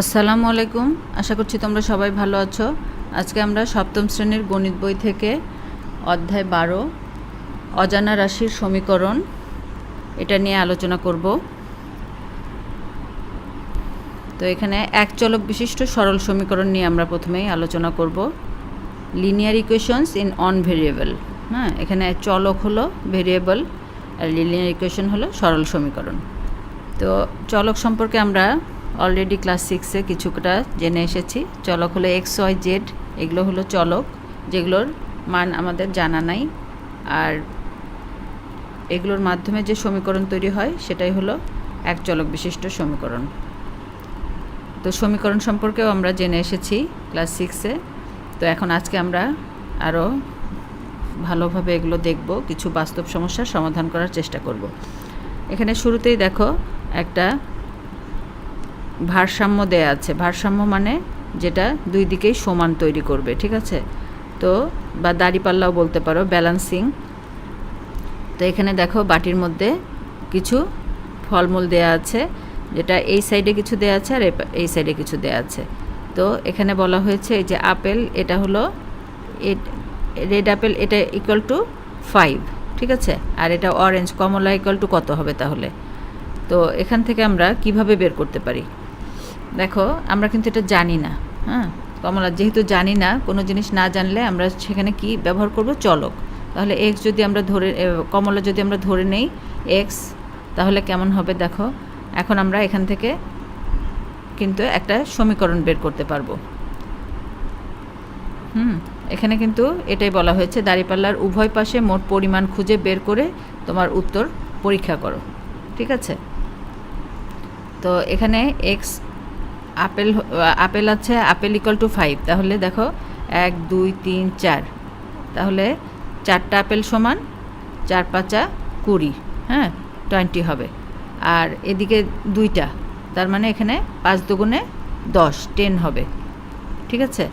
আসসালামু আলাইকুম। আশা করছি তোমরা সবাই ভালো আছো। আজকে আমরা সপ্তম শ্রেণির গণিত বই থেকে অধ্যায় বারো, অজানা রাশির সমীকরণ, এটা নিয়ে আলোচনা করব। তো এখানে এক চলক বিশিষ্ট সরল সমীকরণ নিয়ে আমরা প্রথমেই আলোচনা করব। Linear equations in one variable হ্যাঁ এখানে চলক হলো ভেরিয়েবল আর লিনিয়ার ইকুয়েশন হলো সরল সমীকরণ। তো চলক সম্পর্কে আমরা অলরেডি ক্লাস সিক্সে কিছুটা জেনে এসেছি। চলক হলো এক্স ওয়াই জেড এগুলো হলো চলক, যেগুলোর মান আমাদের জানা নাই। আর এগুলোর মাধ্যমে যে সমীকরণ তৈরি হয়, সেটাই হলো এক চলক বিশিষ্ট সমীকরণ। তো সমীকরণ সম্পর্কেও আমরা জেনে এসেছি ক্লাস সিক্সে তো এখন আজকে আমরা আরও ভালোভাবে এগুলো দেখব, কিছু বাস্তব সমস্যার সমাধান করার চেষ্টা করব। এখানে শুরুতেই দেখো একটা ভারসাম্য দেয়া আছে। ভারসাম্য মানে যেটা দুই দিকেই সমান তৈরি করবে, ঠিক আছে? তো, বা দাড়িপাল্লাও বলতে পারো ব্যালান্সিং তো এখানে দেখো বাটির মধ্যে কিছু ফলমূল দেয়া আছে, যেটা এই সাইডে কিছু দেয়া আছে আর এই সাইডে কিছু দেয়া আছে। তো এখানে বলা হয়েছে এই যে আপেল, এটা হলো রেড আপেল এটা ইকুয়াল টু ফাইভ ঠিক আছে? আর এটা অরেঞ্জ কমলা ইকুয়াল টু কত হবে তাহলে? তো এখান থেকে আমরা কীভাবে বের করতে পারি? দেখো, আমরা কিন্তু এটা জানি না হ্যাঁ? কমলা যেহেতু জানি না, কোনো জিনিস না জানলে আমরা সেখানে কি ব্যবহার করব? চলক। তাহলে এক্স যদি আমরা ধরে কমলা যদি আমরা ধরে নেই এক্স তাহলে কেমন হবে দেখো? এখন আমরা এখান থেকে কিন্তু একটা সমীকরণ বের করতে পারব। হুম, এখানে কিন্তু এটাই বলা হয়েছে, দাঁড়িপাল্লার উভয় পাশে মোট পরিমাণ খুঁজে বের করে তোমার উত্তর পরীক্ষা করো। ঠিক আছে? তো এখানে এক্স আপেল আপেল আছে, আপেল ইকুয়াল টু ফাইভ তাহলে দেখো, এক, দুই, তিন, চার। তাহলে চারটা আপেল সমান চার পাঁচা কুড়ি হ্যাঁ টোয়েন্টি হবে। আর এদিকে দুইটা, তার মানে এখানে পাঁচ দুগুণে দশ টেন হবে। ঠিক আছে?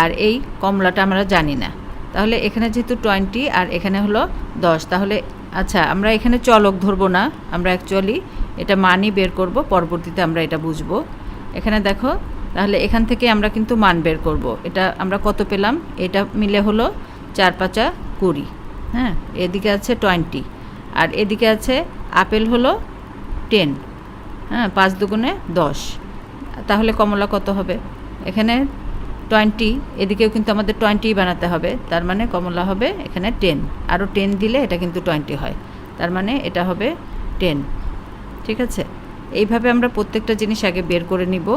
আর এই কমলাটা আমরা জানি না। তাহলে এখানে যেহেতু টোয়েন্টি আর এখানে হলো দশ, তাহলে আচ্ছা আমরা এখানে চলক ধরবো না। আমরা অ্যাকচুয়ালি এটা মানই বের করব, পরবর্তীতে আমরা এটা বুঝব। এখানে দেখো, তাহলে এখান থেকে আমরা কিন্তু মান বের করব। এটা আমরা কত পেলাম? এটা মিলে হলো চার পাঁচা কুড়ি। হ্যাঁ এদিকে আছে টোয়েন্টি। আর এদিকে আছে আপেল হলো টেন। হ্যাঁ পাঁচ দুগুণে দশ। তাহলে কমলা কত হবে? এখানে টোয়েন্টি, এদিকেও কিন্তু আমাদের টোয়েন্টি বানাতে হবে। তার মানে কমলা হবে এখানে টেন। আরও টেন দিলে এটা কিন্তু টোয়েন্টি হয়। তার মানে এটা হবে টেন। ঠিক আছে? এইভাবে আমরা প্রত্যেকটা জিনিস আগে বের করে নিব।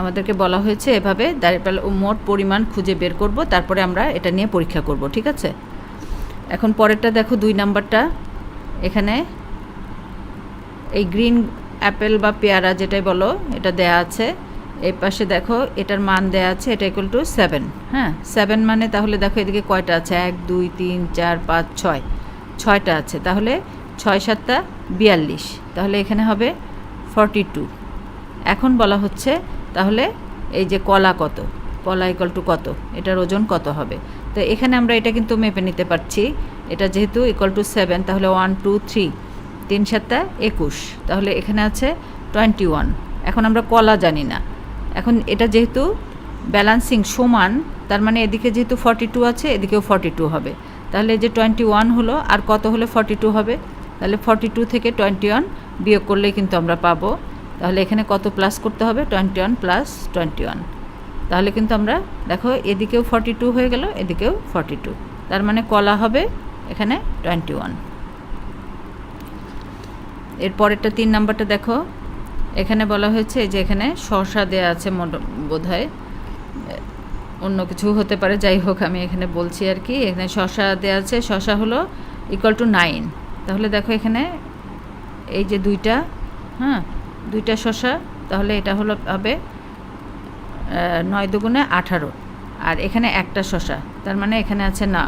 আমাদেরকে বলা হয়েছে এভাবে দাঁড়িপাল্লা মোট পরিমাণ খুঁজে বের করব, তারপরে আমরা এটা নিয়ে পরীক্ষা করব, ঠিক আছে? এখন পরেরটা দেখো দুই নাম্বারটা। এখানে এই গ্রিন অ্যাপেল বা পেয়ারা যেটাই বলো, এটা দেয়া আছে। এই পাশে দেখো এটার মান দেয়া আছে, এটা ইকুয়াল টু সেভেন হ্যাঁ? সেভেন মানে তাহলে দেখো এদিকে কয়টা আছে? এক, দুই, তিন, চার, পাঁচ, ছয়। ছয়টা আছে, তাহলে ছয় সাতটা বিয়াল্লিশ। তাহলে এখানে হবে ফর্টি টু এখন বলা হচ্ছে, তাহলে এই যে কলা কত? কলা ইকুয়াল টু কত? এটার ওজন কত হবে? তো এখানে আমরা এটা কিন্তু মেপে নিতে পারছি। এটা যেহেতু ইকুয়াল টু সেভেন তাহলে ওয়ান টু থ্রি তিন সাতটা একুশ। তাহলে এখানে আছে টোয়েন্টি ওয়ান এখন আমরা কলা জানি না। এখন এটা যেহেতু ব্যালান্সিং সমান, তার মানে এদিকে যেহেতু ফর্টি টু আছে, এদিকেও ফর্টি টু হবে। তাহলে যে টোয়েন্টি ওয়ান হলো আর কত হলে ফর্টি টু হবে? তাহলে ফর্টি টু থেকে টোয়েন্টি ওয়ান বিয়োগ করলেই কিন্তু আমরা পাবো। তাহলে এখানে কত প্লাস করতে হবে? Twenty one plus twenty one তাহলে কিন্তু আমরা, দেখো, এদিকেও ফর্টি টু হয়ে গেল, এদিকেও ফর্টি টু তার মানে কলা হবে এখানে টোয়েন্টি ওয়ানের পরেরটা তিন নাম্বারটা দেখো। এখানে বলা হয়েছে যে এখানে শসা দেয়া আছে বোধ হয় অন্য কিছু হতে পারে। যাই হোক, আমি এখানে বলছি আর কি, এখানে শসা দেওয়া আছে। শসা হলো ইকুয়াল টু নাইন তাহলে দেখো এখানে এই যে দুইটা হ্যাঁ দুইটা শসা তাহলে এটা হলো হবে নয় দুগুণে আঠারো। আর এখানে একটা শসা তার মানে এখানে আছে না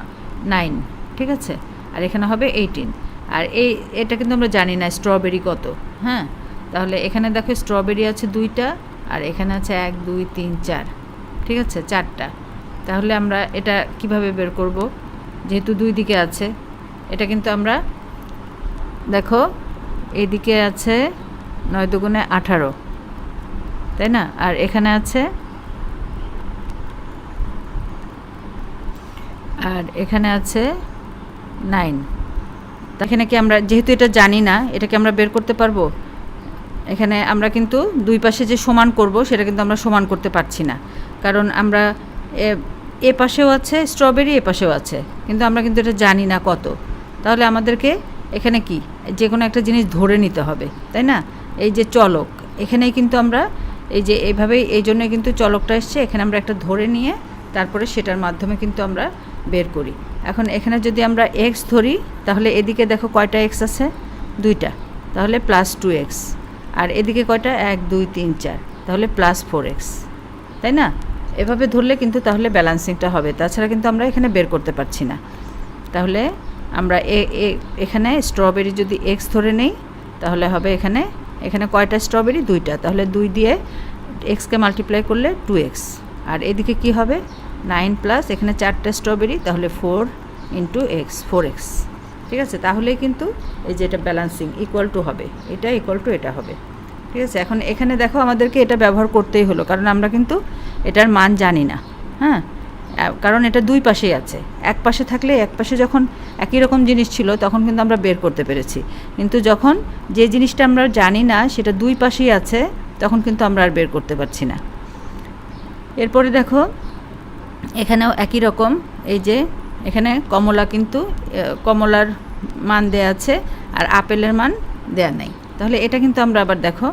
নাইন ঠিক আছে? আর এখানে হবে এইটিন আর এই, এটা কিন্তু আমরা জানি না স্ট্রবেরি কত হ্যাঁ? তাহলে এখানে দেখো স্ট্রবেরি আছে দুইটা, আর এখানে আছে এক, দুই, তিন, চার। ঠিক আছে? চারটা। তাহলে আমরা এটা কীভাবে বের করব? যেহেতু দুই দিকে আছে। এটা কিন্তু আমরা, দেখো, এদিকে আছে নয় দুগুণে আঠারো। তাই না? আর এখানে আছে, আর এখানে আছে নাইন। এখানে কি আমরা, যেহেতু এটা জানি না, এটাকে আমরা বের করতে পারব? এখানে আমরা কিন্তু দুই পাশে যে সমান করব, সেটা কিন্তু আমরা সমান করতে পারছি না। কারণ আমরা, এ- পাশেও আছে, স্ট্রবেরি এ পাশেও আছে, কিন্তু আমরা কিন্তু এটা জানি না কত। তাহলে আমাদেরকে এখানে কি? যে কোনো একটা জিনিস ধরে নিতে হবে, তাই না? এই যে চলক, এখানেই কিন্তু আমরা, এই যে এইভাবেই, এই জন্য কিন্তু চলকটা এসছে, এখানে আমরা একটা ধরে নিয়ে তারপরে সেটার মাধ্যমে কিন্তু আমরা বের করি। এখন এখানে যদি আমরা এক্স ধরি, তাহলে এদিকে দেখো কয়টা এক্স আছে? দুইটা। তাহলে প্লাস টু এক্স আর এদিকে কয়টা? এক, দুই, তিন, চার। তাহলে প্লাস ফোর এক্স তাই না? এভাবে ধরলে কিন্তু তাহলে ব্যালেন্সিংটা হবে। তাছাড়া কিন্তু আমরা এখানে বের করতে পারছি না। তাহলে আমরা এখানে স্ট্রবেরি যদি এক্স ধরে নেই, তাহলে হবে এখানে এখানে কয়টা স্ট্রবেরি দুইটা। তাহলে দুই দিয়ে এক্সকে মাল্টিপ্লাই করলে টু এক্স আর এদিকে কি হবে? নাইন প্লাস এখানে চারটে স্ট্রবেরি তাহলে four into X four X ঠিক আছে? তাহলেই কিন্তু এই যে এটা ব্যালেন্সিং ইকুয়াল টু হবে। এটা ইকুয়াল টু এটা হবে। ঠিক আছে? এখন এখানে দেখো আমাদেরকে এটা ব্যবহার করতেই হলো, কারণ আমরা কিন্তু এটার মান জানি না হ্যাঁ? কারণ এটা দুই পাশেই আছে। এক পাশে থাকলে এক পাশে যখন একই রকম জিনিস ছিল, তখন কিন্তু আমরা বের করতে পেরেছি। কিন্তু যখন যে জিনিসটা আমরা জানি না, সেটা দুই পাশেই আছে, তখন কিন্তু আমরা আর বের করতে পারছি না। এরপরে দেখো, এখানেও একই রকম, এই যে এখানে কমলা কিন্তু কমলার মান দেয়া আছে, আর আপেলের মান দেয়া নেই। তাহলে এটা কিন্তু আমরা আবার দেখো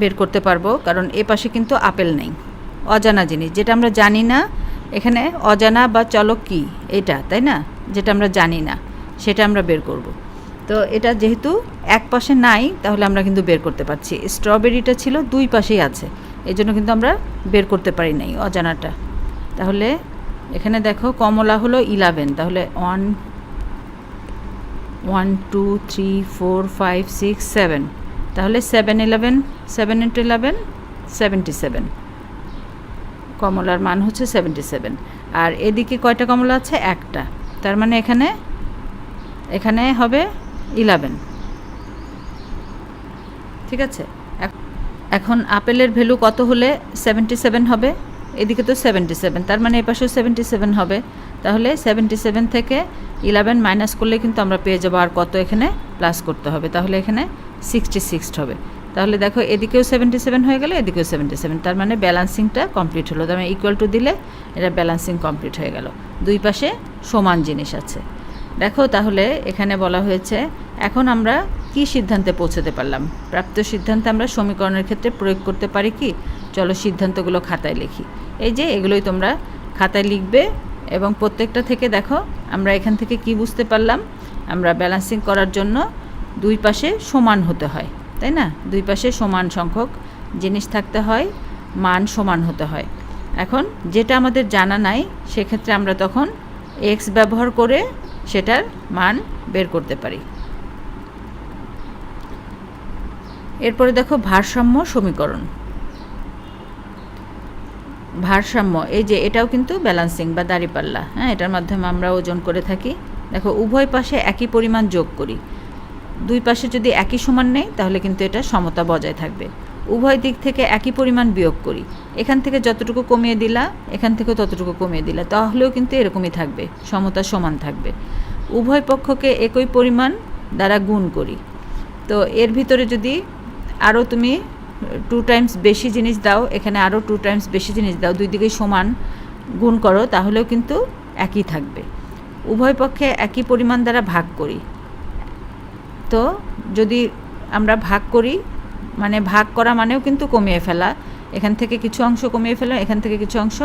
বের করতে পারব, কারণ এ পাশে কিন্তু আপেল নেই। অজানা জিনিস, যেটা আমরা জানি না, এখানে অজানা বা চলক কি? এটা, তাই না? যেটা আমরা জানি না, সেটা আমরা বের করব। তো এটা যেহেতু এক পাশে নাই, তাহলে আমরা কিন্তু বের করতে পারছি। স্ট্রবেরিটা ছিল দুই পাশেই আছে এই জন্য কিন্তু আমরা বের করতে পারি নাই অজানাটা। তাহলে এখানে দেখো, কমলা হলো ইলেভেন তাহলে one one two three four five six seven তাহলে seven eleven seven into eleven seventy seven কমলার মান হচ্ছে সেভেন্টি সেভেন আর এদিকে কয়টা কমলা আছে? একটা। তার মানে এখানে এখানে হবে ইলেভেন ঠিক আছে? এখন আপেলের ভ্যালু কত হলে সেভেন্টি সেভেন হবে? এদিকে তো সেভেন্টি সেভেন তার মানে এপাশেও সেভেন্টি সেভেন হবে। তাহলে সেভেন্টি সেভেন থেকে ইলেভেন মাইনাস করলে কিন্তু আমরা পেয়ে যাব আর কত এখানে? প্লাস করতে হবে। তাহলে এখানে সিক্সটি সিক্স হবে। তাহলে দেখো এদিকেও সেভেন্টি সেভেন হয়ে গেল, এদিকেও সেভেন্টি সেভেন তার মানে ব্যালান্সিংটা কমপ্লিট হলো। তার মানে ইকুয়াল টু দিলে এটা ব্যালান্সিং কমপ্লিট হয়ে গেল। দুই পাশে সমান জিনিস আছে। দেখো তাহলে এখানে বলা হয়েছে, এখন আমরা কি সিদ্ধান্তে পৌঁছতে পারলাম? প্রাপ্ত সিদ্ধান্তে আমরা সমীকরণের ক্ষেত্রে প্রয়োগ করতে পারি কি? চলো সিদ্ধান্তগুলো খাতায় লিখি। এই যে এগুলোই তোমরা খাতায় লিখবে এবং প্রত্যেকটা থেকে দেখো, আমরা এখান থেকে কি বুঝতে পারলাম? আমরা ব্যালেন্সিং করার জন্য দুই পাশে সমান হতে হয়, তাই না? দুই পাশে সমান সংখ্যক জিনিস থাকতে হয়, মান সমান হতে হয়। এখন যেটা আমাদের জানা নাই, সেক্ষেত্রে আমরা তখন এক্স ব্যবহার করে সেটার মান বের করতে পারি। এরপরে দেখো ভারসাম্য সমীকরণ। ভারসাম্য, এই যে এটাও কিন্তু ব্যালান্সিং বা দাঁড়িপাল্লা হ্যাঁ এটার মাধ্যমে আমরা ওজন করে থাকি। দেখো, উভয় পাশে একই পরিমাণ যোগ করি। দুই পাশে যদি একই সমান নেই, তাহলে কিন্তু এটা সমতা বজায় থাকবে। উভয় দিক থেকে একই পরিমাণ বিয়োগ করি। এখান থেকে যতটুকু কমিয়ে দিলা, এখান থেকেও ততটুকু কমিয়ে দিলা, তাহলেও কিন্তু এরকমই থাকবে, সমতা সমান থাকবে। উভয় পক্ষকে একই পরিমাণ দ্বারা গুণ করি। তো এর ভিতরে যদি আরও তুমি টু টাইমস বেশি জিনিস দাও, এখানে আরও টু টাইমস বেশি জিনিস দাও, দুই দিকেই সমান গুণ করো, তাহলেও কিন্তু একই থাকবে। উভয় পক্ষে একই পরিমাণ দ্বারা ভাগ করি। তো যদি আমরা ভাগ করি মানে ভাগ করা মানেও কিন্তু কমিয়ে ফেলা। এখান থেকে কিছু অংশ কমিয়ে ফেলা এখান থেকে কিছু অংশ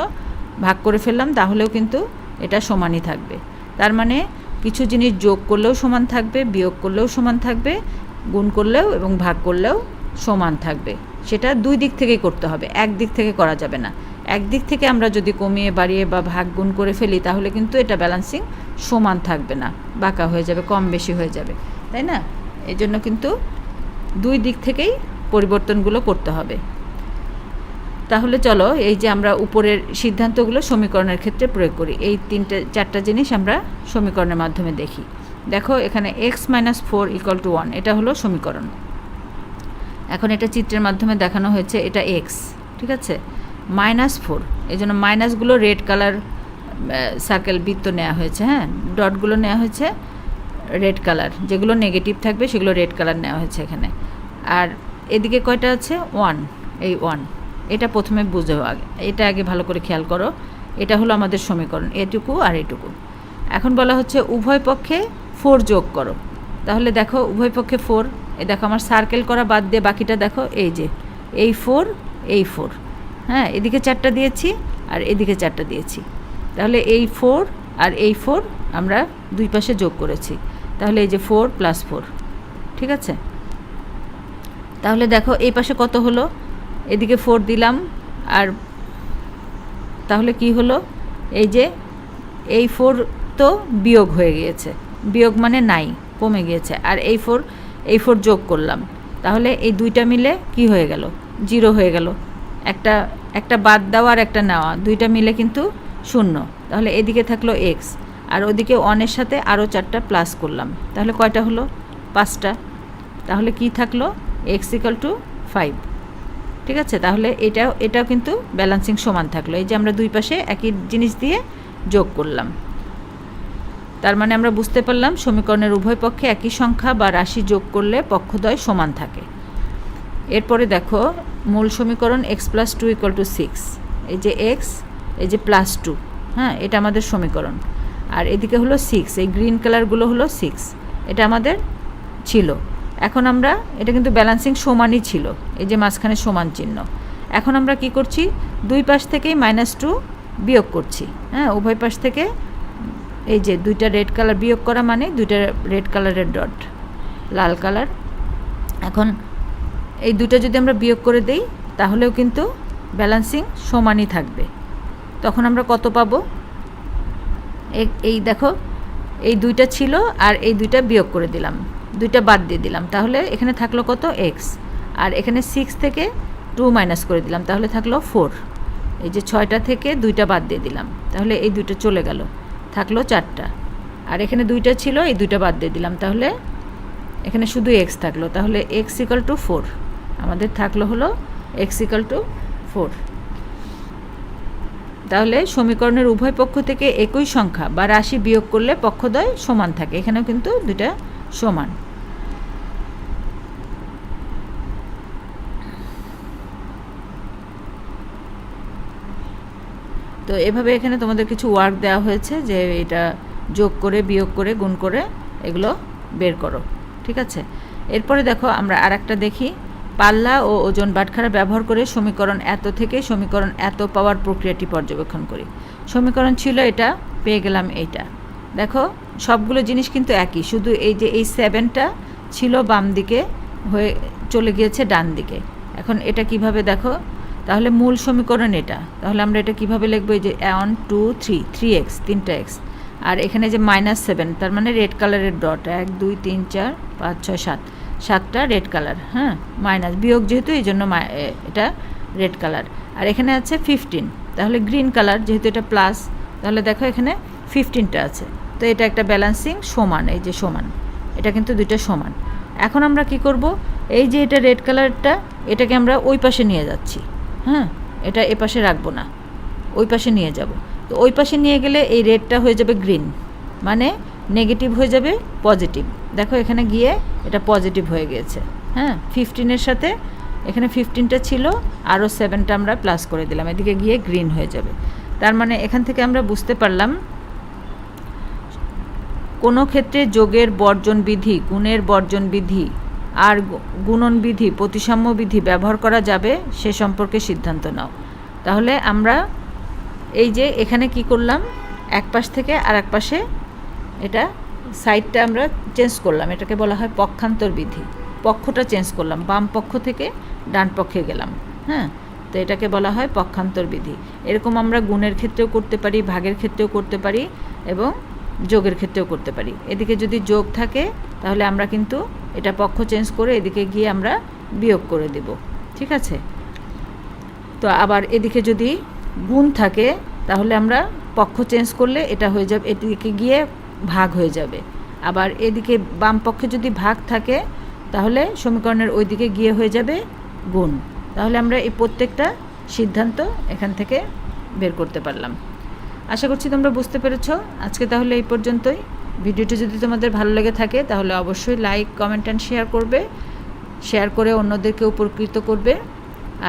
ভাগ করে ফেললাম, তাহলেও কিন্তু এটা সমানই থাকবে। তার মানে কিছু জিনিস যোগ করলেও সমান থাকবে, বিয়োগ করলেও সমান থাকবে, গুণ করলেও এবং ভাগ করলেও সমান থাকবে। সেটা দুই দিক থেকেই করতে হবে, এক দিক থেকে করা যাবে না। একদিক থেকে আমরা যদি কমিয়ে বাড়িয়ে বা ভাগ গুণ করে ফেলি, তাহলে কিন্তু এটা ব্যালেন্সিং সমান থাকবে না, বাঁকা হয়ে যাবে, কম বেশি হয়ে যাবে, তাই না? এই জন্য কিন্তু দুই দিক থেকেই পরিবর্তনগুলো করতে হবে। তাহলে চলো, এই যে আমরা উপরের সিদ্ধান্তগুলো সমীকরণের ক্ষেত্রে প্রয়োগ করি। এই তিনটে, চারটা জিনিস আমরা সমীকরণের মাধ্যমে দেখি। দেখো, এখানে X minus four equal to one এটা হলো সমীকরণ। এখন এটা চিত্রের মাধ্যমে দেখানো হয়েছে, এটা এক্স ঠিক আছে? মাইনাস ফোর এই জন্য মাইনাসগুলো রেড কালার সার্কেল বৃত্ত নেওয়া হয়েছে হ্যাঁ? ডটগুলো নেওয়া হয়েছে রেড কালার যেগুলো নেগেটিভ থাকবে সেগুলো রেড কালার নেওয়া হয়েছে এখানে। আর এদিকে কয়টা আছে? ওয়ান এই ওয়ান এটা প্রথমে বুঝো আগে, এটা আগে ভালো করে খেয়াল করো, এটা হলো আমাদের সমীকরণ, এটুকু আর এটুকু। এখন বলা হচ্ছে উভয় পক্ষে ফোর যোগ করো, তাহলে দেখো উভয় পক্ষে ফোর এই দেখো, আমার সার্কেল করা বাদ দিয়ে বাকিটা দেখো, এই যে, এই ফোর এই ফোর হ্যাঁ এদিকে চারটা দিয়েছি আর এদিকে চারটা দিয়েছি। তাহলে এই ফোর আর এই ফোর আমরা দুই পাশে যোগ করেছি। তাহলে এই যে ফোর প্লাস ফোর ঠিক আছে? তাহলে দেখো, এই পাশে কত হলো? এদিকে ফোর দিলাম আর তাহলে কি হলো? এই যে, এই ফোর তো বিয়োগ হয়ে গিয়েছে। বিয়োগ মানে নাই, কমে গিয়েছে। আর এই ফোর এই ফোর যোগ করলাম। তাহলে এই দুইটা মিলে কি হয়ে গেল? জিরো হয়ে গেল। একটা একটা বাদ দেওয়া আর একটা নেওয়া দুইটা মিলে কিন্তু শূন্য। তাহলে এদিকে থাকল এক্স আর ওদিকে ওয়ানের সাথে আরও চারটা প্লাস করলাম। তাহলে কয়টা হলো? পাঁচটা। তাহলে কি থাকল? এক্স ইকাল টু ফাইভ ঠিক আছে? তাহলে এটাও এটাও কিন্তু ব্যালেন্সিং সমান থাকল। এই যে আমরা দুই পাশে একই জিনিস দিয়ে যোগ করলাম। তার মানে আমরা বুঝতে পারলাম সমীকরণের উভয় পক্ষে একই সংখ্যা বা রাশি যোগ করলে পক্ষদ্বয় সমান থাকে। এরপরে দেখো, মূল সমীকরণ X plus two equal to six এই যে এক্স এই যে প্লাস টু হ্যাঁ এটা আমাদের সমীকরণ। আর এদিকে হলো সিক্স এই গ্রিন কালারগুলো হলো সিক্স এটা আমাদের ছিল। এখন আমরা, এটা কিন্তু ব্যালেন্সিং সমানই ছিল। এই যে মাঝখানে সমান চিহ্ন। এখন আমরা কি করছি? দুই পাশ থেকেই মাইনাস টু বিয়োগ করছি। হ্যাঁ উভয় পাশ থেকে এই যে দুইটা রেড কালার বিয়োগ করা মানে দুইটা রেড কালারের ডট লাল কালার এখন এই দুটো যদি আমরা বিয়োগ করে দেই, তাহলেও কিন্তু ব্যালেন্সিং সমানই থাকবে। তখন আমরা কত পাবো? এই দেখো, এই দুইটা ছিল আর এই দুইটা বিয়োগ করে দিলাম। দুইটা বাদ দিয়ে দিলাম। তাহলে এখানে থাকল কত? এক্স আর এখানে সিক্স থেকে টু মাইনাস করে দিলাম। তাহলে থাকল ফোর এই যে ছয়টা থেকে দুইটা বাদ দিয়ে দিলাম। তাহলে এই দুইটা চলে গেল। থাকল চারটা। আর এখানে দুইটা ছিল, এই দুইটা বাদ দিয়ে দিলাম। তাহলে এখানে শুধু এক্স থাকল। তাহলে এক্স ইকাল টু ফোর আমাদের থাকল হলো এক্স ইকাল টু ফোর তাহলে সমীকরণের উভয় পক্ষ থেকে একই সংখ্যা বা রাশি বিয়োগ করলে পক্ষদ্বয় সমান থাকে। এখানেও কিন্তু দুটা সমান। তো এভাবে এখানে তোমাদের কিছু ওয়ার্ক দেওয়া হয়েছে যে এটা যোগ করে, বিয়োগ করে, গুণ করে এগুলো বের করো, ঠিক আছে? এরপরে দেখো আমরা আর দেখি। পাল্লা ও ওজন বাটখারা ব্যবহার করে সমীকরণ এত থেকে সমীকরণ এত পাওয়ার প্রক্রিয়াটি পর্যবেক্ষণ করি। সমীকরণ ছিল এটা, পেয়ে গেলাম এইটা। দেখো, সবগুলো জিনিস কিন্তু একই, শুধু এই যে এই সেভেনটা ছিল বাম দিকে হয়ে চলে গিয়েছে ডান দিকে এখন এটা কীভাবে দেখো? তাহলে মূল সমীকরণ এটা। তাহলে আমরা এটা কীভাবে লিখব? এই যে one two three three X তিনটা এক্স আর এখানে যে মাইনাস সেভেন তার মানে রেড কালারের ডট এক, দুই, তিন, চার, পাঁচ, ছয়, সাত। সাতটা রেড কালার হ্যাঁ? মাইনাস বিয়োগ যেহেতু, এই জন্য এটা রেড কালার আর এখানে আছে ফিফটিন তাহলে গ্রিন কালার যেহেতু এটা প্লাস তাহলে দেখো এখানে ফিফটিনটা আছে। তো এটা একটা ব্যালেন্সিং সমান, এই যে সমান। এটা কিন্তু দুইটা সমান। এখন আমরা কি করব? এই যে এটা রেড কালারটা এটাকে আমরা ওই পাশে নিয়ে যাচ্ছি। হ্যাঁ এটা এ পাশে রাখব না। ওই পাশে নিয়ে যাব। তো ওই পাশে নিয়ে গেলে এই রেডটা হয়ে যাবে গ্রিন। মানে নেগেটিভ হয়ে যাবে পজিটিভ। দেখো এখানে গিয়ে এটা পজিটিভ হয়ে গিয়েছে। হ্যাঁ ফিফটিনের সাথে এখানে ফিফটিনটা ছিল, আরও সেভেনটা আমরা প্লাস করে দিলাম। এদিকে গিয়ে গ্রিন হয়ে যাবে। তার মানে এখান থেকে আমরা বুঝতে পারলাম, কোনো ক্ষেত্রে যোগের বর্জন বিধি, গুণের বর্জন বিধি আর গুণন বিধি প্রতিসাম্য বিধি ব্যবহার করা যাবে সে সম্পর্কে সিদ্ধান্ত নাও। তাহলে আমরা এই যে এখানে কি করলাম, এক পাশ থেকে আর এক পাশে এটা সাইডটা আমরা চেঞ্জ করলাম, এটাকে বলা হয় পক্ষান্তর বিধি। পক্ষটা চেঞ্জ করলাম, বাম পক্ষ থেকে ডান পক্ষে গেলাম হ্যাঁ? তো এটাকে বলা হয় পক্ষান্তর বিধি। এরকম আমরা গুণের ক্ষেত্রেও করতে পারি, ভাগের ক্ষেত্রেও করতে পারি এবং যোগের ক্ষেত্রেও করতে পারি। এদিকে যদি যোগ থাকে, তাহলে আমরা কিন্তু এটা পক্ষ চেঞ্জ করে এদিকে গিয়ে আমরা বিয়োগ করে দেব, ঠিক আছে? তো আবার এদিকে যদি গুণ থাকে, তাহলে আমরা পক্ষ চেঞ্জ করলে এটা হয়ে যাবে, এদিকে গিয়ে ভাগ হয়ে যাবে। আবার এদিকে বাম পক্ষে যদি ভাগ থাকে, তাহলে সমীকরণের ওই দিকে গিয়ে হয়ে যাবে গুণ। তাহলে আমরা এই প্রত্যেকটা সিদ্ধান্ত এখান থেকে বের করতে পারলাম। আশা করছি তোমরা বুঝতে পেরেছ। আজকে তাহলে এই পর্যন্তই। ভিডিওটি যদি তোমাদের ভালো লেগে থাকে, তাহলে অবশ্যই লাইক কমেন্ট অ্যান্ড শেয়ার করবে। শেয়ার করে অন্যদেরকে উপকৃত করবে।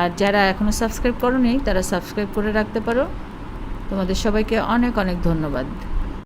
আর যারা এখনও সাবস্ক্রাইব করো তারা সাবস্ক্রাইব করে রাখতে পারো। তোমাদের সবাইকে অনেক অনেক ধন্যবাদ।